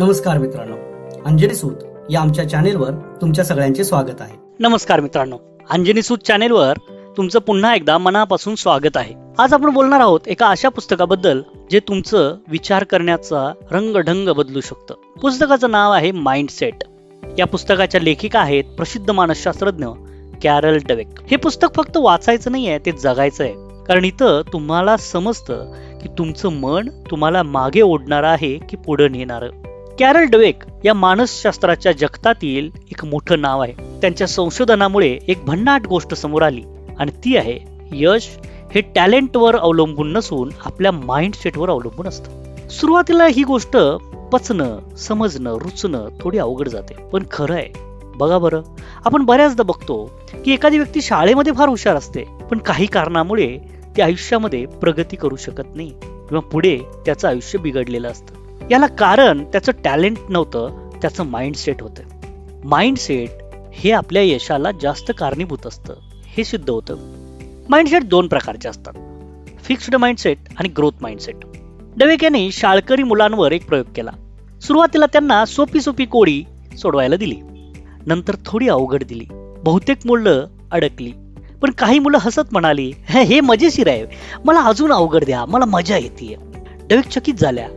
नमस्कार मित्रांनो. अंजनी सूत या आमच्या चॅनेलवर तुमच्या सगळ्यांचे स्वागत आहे. नमस्कार मित्रांनो. अंजनी सूत चॅनेलवर तुमचं पुन्हा एकदा मनापासून स्वागत आहे. आज आपण बोलणार आहोत एका अशा पुस्तकाबद्दल जे तुमचं विचार करण्याचा रंगढंग बदलू शकतं. पुस्तकाचं नाव आहे माइंडसेट या पुस्तकाच्या लेखिका आहेत प्रसिद्ध मानसशास्त्रज्ञ कॅरल डवेक. हे पुस्तक फक्त वाचायचं नाही आहे ते जगायचं आहे कारण इथं तुम्हाला समजतं की तुमचं मन तुम्हाला मागे ओढणार आहे की पुढे नेणार. कॅरल डवेक या मानसशास्त्राच्या जगतातील एक मोठं नाव आहे. त्यांच्या संशोधनामुळे एक भन्नाट गोष्ट समोर आली आणि ती आहे यश हे टॅलेंटवर अवलंबून नसून आपल्या माइंडसेटवर अवलंबून असतं. सुरुवातीला ही गोष्ट पचणं समजणं रुचणं थोडी अवघड जाते. पण खरं आहे. बघा बरं. आपण बऱ्याचदा बघतो की एखादी व्यक्ती शाळेमध्ये फार हुशार असते पण काही कारणामुळे ती आयुष्यामध्ये प्रगती करू शकत नाही किंवा पुढे त्याचं आयुष्य बिघडलेलं असतं. याला कारण त्याचं टॅलेंट नव्हतं त्याचं माइंडसेट होतं. माइंडसेट हे आपल्या यशाला जास्त कारणीभूत असतं हे सिद्ध होतं. माइंडसेट दोन प्रकारचे असतात. फिक्स्ड माइंडसेट आणि ग्रोथ माइंडसेट. डवेक यांनी शाळकरी मुलांवर एक प्रयोग केला. सुरुवातीला त्यांना सोपी सोपी कोडी सोडवायला दिली. नंतर थोडी अवघड दिली. बहुतेक मुलं अडकली. पण काही मुलं हसत म्हणाली "हे हे मजेशीर आहे. मला अजून अवघड द्या. मला मजा येते डवेक चकित झाल्या.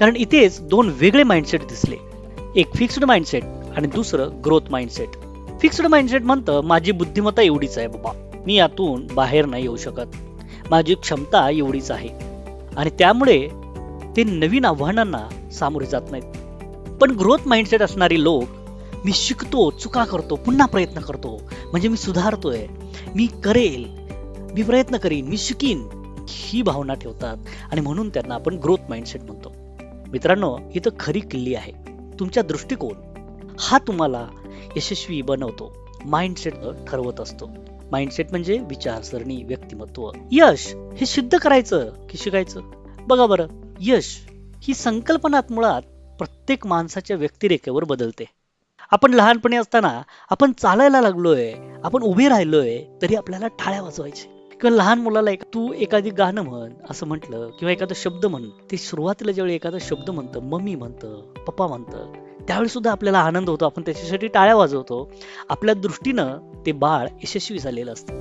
कारण इथेच दोन वेगळे माइंडसेट दिसले. एक फिक्स्ड माइंडसेट आणि दुसरं ग्रोथ माइंडसेट फिक्स्ड माइंडसेट म्हणतं माझी बुद्धिमत्ता एवढीच आहे बाबा. मी यातून बाहेर नाही येऊ शकत. माझी क्षमता एवढीच आहे. आणि त्यामुळे ते नवीन आव्हानांना सामोरे जात नाहीत. पण ग्रोथ माइंडसेट असणारे लोक मी शिकतो चुका करतो पुन्हा प्रयत्न करतो. म्हणजे मी सुधारतोय. मी करेल. मी प्रयत्न करीन. मी शिकीन. ही भावना ठेवतात. आणि म्हणून त्यांना आपण ग्रोथ माइंडसेट म्हणतो. मित्रांनो इथं खरी किल्ली आहे. तुमचा दृष्टिकोन हा तुम्हाला यशस्वी बनवतो. माइंडसेट ठरवत असतो. माइंडसेट म्हणजे विचारसरणी व्यक्तिमत्व. यश हे सिद्ध करायचं की शिकायचं? बघा बरं यश ही संकल्पनात मुळात प्रत्येक माणसाच्या व्यक्तिरेखेवर बदलते. आपण लहानपणी असताना आपण चालायला लागलोय आपण उभे राहिलोय तरी आपल्याला टाळ्या वाजवायचे. किंवा लहान मुलाला एक तू एखादी गाणं म्हण असं म्हटलं किंवा एखादा शब्द म्हण. ते सुरुवातीला ज्यावेळी एखादा शब्द म्हणतं मम्मी म्हणतं पप्पा म्हणतं त्यावेळी सुद्धा आपल्याला आनंद होतो. आपण त्याच्यासाठी टाळ्या वाजवतो. आपल्या दृष्टीनं ते बाळ यशस्वी झालेलं असतं.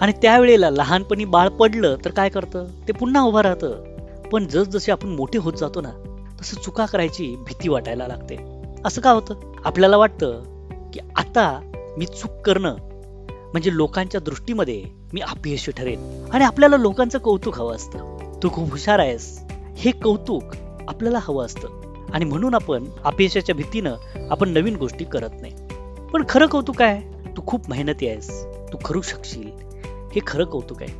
आणि त्यावेळेला लहानपणी बाळ पडलं तर काय करतं? ते पुन्हा उभं राहतं. पण जसजसे आपण मोठे होत जातो ना तसं चुका करायची भीती वाटायला लागते. असं का होतं? आपल्याला वाटतं की आता मी चूक करणं म्हणजे लोकांच्या दृष्टीमध्ये मी अपयशी ठरेन. आणि आपल्याला लोकांचं कौतुक हवं असतं. तू खूप हुशार आहेस. हे कौतुक आपल्याला हवं असतं. आणि म्हणून आपण अपयशाच्या भीतीनं आपण नवीन गोष्टी करत नाही. पण खरं कौतुक आहे तू खूप मेहनती आहेस. तू करू शकशील. हे खरं कौतुक आहे.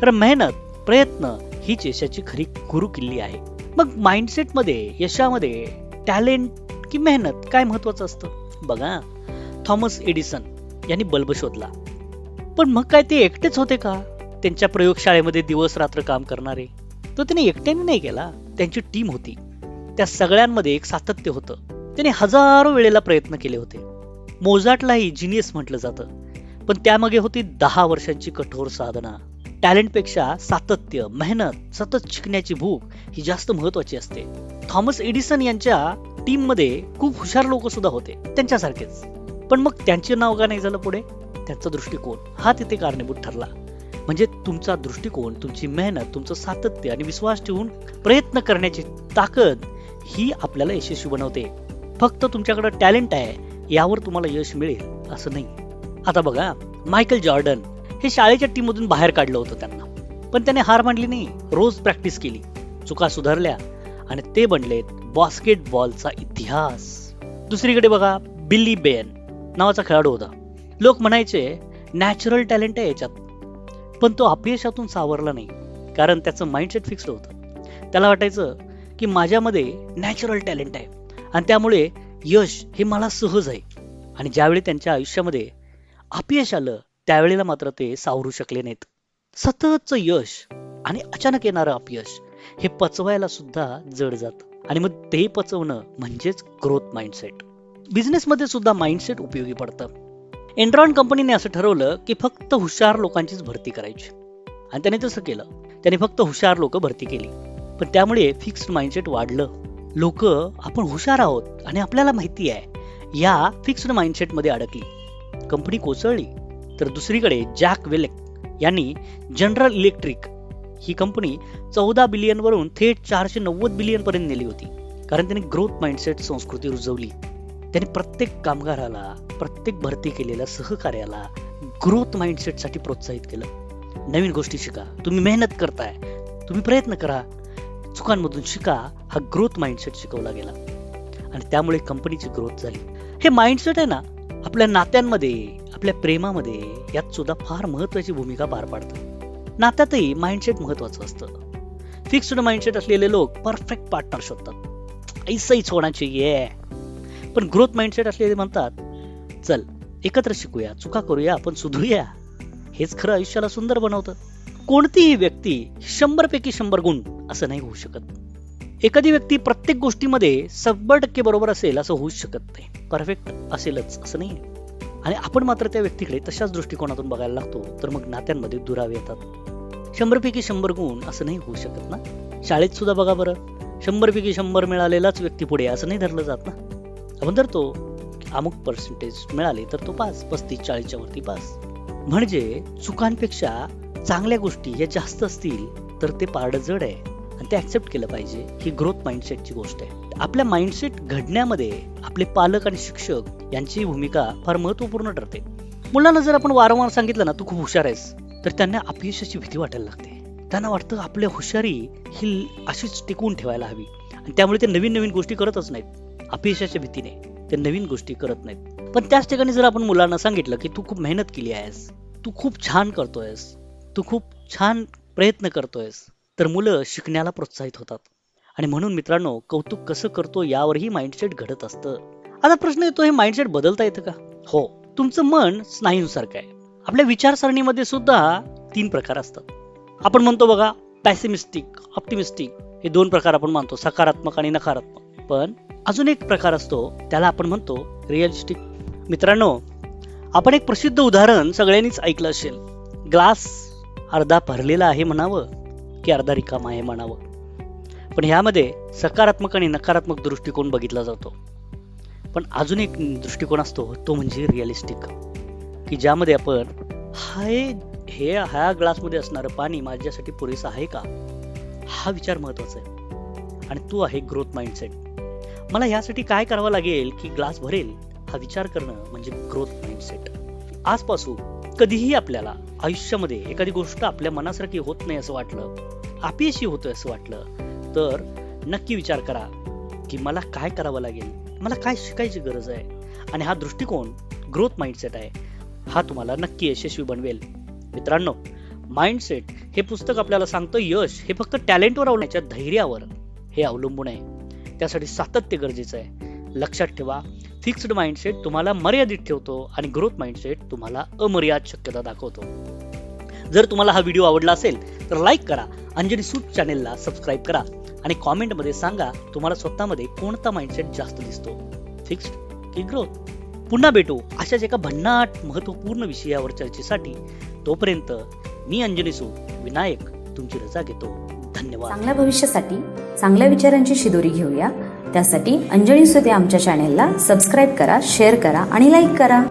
कारण मेहनत प्रयत्न हीच यशाची खरी गुरु किल्ली आहे. मग माइंडसेटमध्ये यशामध्ये टॅलेंट की मेहनत काय महत्वाचं असतं? बघा. थॉमस एडिसन यांनी बल्ब शोधला. पण मग काय ते एकटेच होते का? त्यांच्या प्रयोगशाळेमध्ये दिवस रात्र काम करणारे. तो त्याने एकट्याने नाही केला त्यांची टीम होती. त्या सगळ्यांमध्ये एक सातत्य होतं. त्याने हजारो वेळेला प्रयत्न केले होते. मोजाटलाही जिनियस म्हटलं जातं. पण त्यामागे होती दहा वर्षांची कठोर साधना. टॅलेंटपेक्षा सातत्य मेहनत सतत शिकण्याची भूक ही जास्त महत्वाची असते. थॉमस एडिसन यांच्या टीममध्ये खूप हुशार लोक सुद्धा होते. त्यांच्यासारखेच. पण मग त्यांचे नाव का नाही झालं पुढे? त्यांचा दृष्टिकोन. हा तिथे कारणीभूत ठरला. म्हणजे तुमचा दृष्टिकोन तुमची मेहनत तुमचं सातत्य आणि विश्वास ठेवून प्रयत्न करण्याची ताकद ही आपल्याला यशस्वी बनवते. फक्त तुमच्याकडे टॅलेंट आहे यावर तुम्हाला यश मिळेल असं नाही. आता बघा मायकल जॉर्डन हे शाळेच्या टीम मधून बाहेर काढलं होतं त्यांना. पण त्याने हार मांडली नाही रोज प्रॅक्टिस केली. चुका सुधारल्या आणि ते बनलेत बास्केटबॉलचा इतिहास. दुसरीकडे बघा बिल्ली बेन नावाचा खेळाडू होता. लोक म्हणायचे नॅचरल टॅलेंट आहे याच्यात. पण तो अपयशातून सावरला नाही कारण त्याचं माइंडसेट फिक्स्ड होतं. त्याला वाटायचं की माझ्यामध्ये नॅचरल टॅलेंट आहे आणि त्यामुळे यश हे मला सहज आहे. आणि ज्यावेळी त्यांच्या आयुष्यामध्ये अपयश आलं त्यावेळेला मात्र ते सावरू शकले नाहीत. सततचं यश आणि अचानक येणारं अपयश हे पचवायला सुद्धा जड जात. आणि मग ते पचवणं म्हणजेच ग्रोथ माइंडसेट बिझनेसमध्ये सुद्धा माइंडसेट उपयोगी पडतं. एनरॉन कंपनीने असं ठरवलं की फक्त हुशार लोकांचीच भरती करायची. आणि त्याने तसं केलं. त्याने फक्त हुशार लोक भरती केली. पण त्यामुळे फिक्स्ड माइंडसेट वाढलं. लोक आपण हुशार आहोत आणि आपल्याला माहिती आहे या फिक्स्ड माइंडसेटमध्ये अडकली. कंपनी कोसळली. तर दुसरीकडे जॅक वेलेक यांनी जनरल इलेक्ट्रिक ही कंपनी चौदा बिलियन वरून थेट चारशे नव्वद बिलियन पर्यंत नेली होती. कारण त्यांनी ग्रोथ माइंडसेट संस्कृती रुजवली. त्यांनी प्रत्येक कामगाराला प्रत्येक भरती केलेल्या सहकार्याला ग्रोथ माइंडसेटसाठी प्रोत्साहित केलं. नवीन गोष्टी शिका. तुम्ही मेहनत करताय. तुम्ही प्रयत्न करा. चुकांमधून शिका. हा ग्रोथ माइंडसेट शिकवला गेला. आणि त्यामुळे कंपनीची ग्रोथ झाली. हे माइंडसेट आहे ना आपल्या नात्यांमध्ये आपल्या प्रेमामध्ये यात सुद्धा फार महत्वाची भूमिका पार पाडतं. नात्यातही माइंडसेट महत्वाचं असतं. फिक्स्ड माइंडसेट असलेले लोक परफेक्ट पार्टनर शोधतात. ऐसईच होण्याची ये पण ग्रोथ माइंडसेट असलेले म्हणतात चल एकत्र शिकूया चुका करूया आपण सुधरूया. हेच खरं आयुष्याला सुंदर बनवतं. कोणतीही व्यक्ती शंभर पैकी शंभर गुण असं नाही होऊ शकत. एखादी व्यक्ती प्रत्येक गोष्टीमध्ये शंभर टक्के बरोबर असेल असं होऊच शकत नाही. परफेक्ट असेलच असं नाही. आणि आपण मात्र त्या व्यक्तीकडे तशाच दृष्टिकोनातून बघायला लागतो तर मग नात्यांमध्ये दुरावे येतात. शंभर पैकी शंभर गुण असं नाही होऊ शकत ना? शाळेत सुद्धा बघा बरं. शंभर पैकी शंभर मिळालेलाच व्यक्ती पुढे असं नाही धरलं जात ना? म्हणून जर तो अमुक पर्सेंटेज मिळाले तर तो पास पस्तीस चाळीसच्या वरती पास. म्हणजे चुकांपेक्षा चांगल्या गोष्टी ह्या जास्त असतील तर ते पारड जड आहे. आणि ते ऍक्सेप्ट केलं पाहिजे. ही ग्रोथ माइंडसेटची गोष्ट आहे. आपल्या माइंडसेट घडण्यामध्ये आपले पालक आणि शिक्षक यांची भूमिका फार महत्त्वपूर्ण ठरते. मुलांना जर आपण वारंवार सांगितलं ना तू खूप हुशार आहेस तर त्यांना अपयशाची भीती वाटायला लागते. त्यांना वाटतं आपल्या हुशारी ही अशीच टिकवून ठेवायला हवी. आणि त्यामुळे ते नवीन नवीन गोष्टी करतच नाहीत. अपयशाच्या भीतीने ते नवीन गोष्टी करत नाहीत. पण त्याच ठिकाणी जर आपण मुलांना सांगितलं की तू खूप मेहनत केली आहेस तू खूप छान करतोयस तू खूप छान प्रयत्न करतोयस तर मुलं शिकण्याला प्रोत्साहित होतात. आणि म्हणून मित्रांनो कौतुक कसं करतो यावरही माइंडसेट घडत असतं. आता प्रश्न येतो हे माइंडसेट बदलता येतं का? हो. तुमचं मन स्नायूंसारखं आहे. आपल्या विचारसरणीमध्ये सुद्धा तीन प्रकार असतात. आपण म्हणतो बघा पॅसिमिस्टिक ऑप्टिमिस्टिक हे दोन प्रकार आपण मानतो सकारात्मक आणि नकारात्मक. पण अजून एक प्रकार असतो त्याला आपण म्हणतो रिअलिस्टिक मित्रांनो आपण एक प्रसिद्ध उदाहरण सगळ्यांनीच ऐकलं असेल. ग्लास अर्धा भरलेला आहे म्हणावं की अर्धा रिकामा आहे म्हणावं. पण ह्यामध्ये सकारात्मक आणि नकारात्मक दृष्टिकोन बघितला जातो. पण अजून एक दृष्टिकोन असतो तो म्हणजे रिअलिस्टिक की ज्यामध्ये आपण हाय हे ह्या ग्लासमध्ये असणारं पाणी माझ्यासाठी पुरेसं आहे का? हा विचार महत्त्वाचा आहे. आणि तो आहे ग्रोथ माइंडसेट मला यासाठी काय करावं लागेल की ग्लास भरेल हा विचार करणं म्हणजे ग्रोथ माइंडसेट आजपासून कधीही आपल्याला आयुष्यामध्ये एखादी गोष्ट आपल्या मनासारखी होत नाही असं वाटलं अपयशी होतं असं वाटलं तर नक्की विचार करा की मला काय करावं लागेल मला काय शिकायची गरज आहे आणि हा दृष्टिकोन ग्रोथ माइंडसेट आहे हा तुम्हाला नक्की यशस्वी बनवेल. मित्रांनो माइंडसेट हे पुस्तक आपल्याला सांगतं यश हे फक्त टॅलेंटवर आवडण्याच्या धैर्यावर हे अवलंबून आहे. त्यासाठी सातत्य गरजेचं आहे. लक्षात ठेवा फिक्स्ड माइंडसेट तुम्हाला मर्यादित ठेवतो आणि ग्रोथ माइंडसेट तुम्हाला अमर्याद शक्यता दाखवतो. जर तुम्हाला हा व्हिडिओ आवडला असेल तर लाईक करा. अंजली सूट चॅनेलला सबस्क्राईब करा आणि कॉमेंटमध्ये सांगा तुम्हाला स्वतःमध्ये कोणता माइंडसेट जास्त दिसतो? फिक्स्ड की ग्रोथ पुन्हा भेटू अशाच एका भन्नाट महत्त्वपूर्ण विषयावर चर्चेसाठी. तोपर्यंत मी अंजनी सूट विनायक तुमची रजा घेतो. धन्यवाद. चांगल्या भविष्यासाठी चांगल्या विचारांची शिदोरी घेऊया. त्यासाठी अंजनी सुते आमच्या चॅनेलला सबस्क्राईब करा शेअर करा आणि लाईक करा.